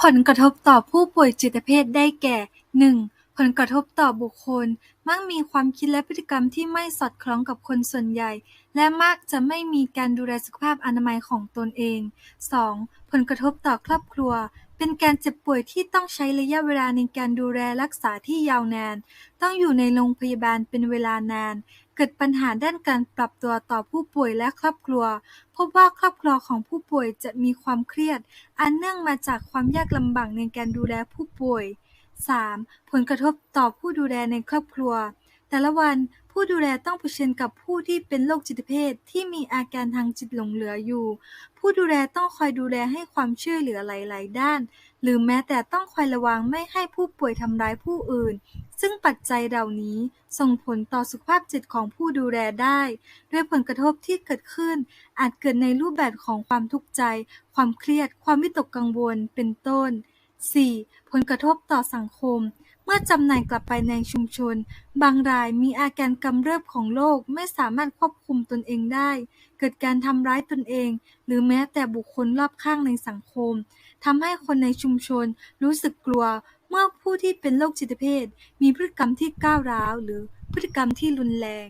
ผลกระทบต่อผู้ป่วยจิตเภทได้แก่ หนึ่ง ผลกระทบต่อบุคคล มักมีความคิดและพฤติกรรมที่ไม่สอดคล้องกับคนส่วนใหญ่ และมักจะไม่มีการดูแลสุขภาพอนามัยของตนเองสองผลกระทบต่อครอบครัว เป็นการเจ็บป่วยที่ต้องใช้ระยะเวลาในการดูแลรักษาที่ยาวนาน ต้องอยู่ในโรงพยาบาลเป็นเวลานาน เกิดปัญหาด้านการปรับตัวต่อผู้ป่วยและครอบครัว พบว่าครอบครัวของผู้ป่วยจะมีความเครียด อันเนื่องมาจากความยากลำบากในการดูแลผู้ป่วย 3. ผลกระทบต่อผู้ดูแลในครอบครัว แต่ละวันผู้ดูแลต้องเผชิญกับผู้ที่เป็นโรคจิตเภทที่มีอาการทางจิตหลงเหลืออยู่ ผู้ดูแลต้องคอยดูแลให้ความช่วยเหลือหลาย ๆ ด้าน หรือแม้แต่ต้องคอยระวังไม่ให้ผู้ป่วยทำร้ายผู้อื่น ซึ่งปัจจัยเหล่านี้ส่งผลต่อสุขภาพจิตของผู้ดูแลได้ ด้วยผลกระทบที่เกิดขึ้น อาจเกิดในรูปแบบของความทุกข์ใจ ความเครียด ความวิตกกังวล เป็นต้น 4. ผลกระทบต่อสังคม เมื่อจำหน่ายกลับไปในชุมชน บางรายมีอาการกำเริบของโรคไม่สามารถควบคุมตนเองได้ เกิดการทำร้ายตนเอง หรือแม้แต่บุคคลรอบข้างในสังคมทำให้คนในชุมชนรู้สึกกลัว เมื่อผู้ที่เป็นโรคจิตเภทมีพฤติกรรมที่ก้าวร้าว หรือพฤติกรรมที่รุนแรง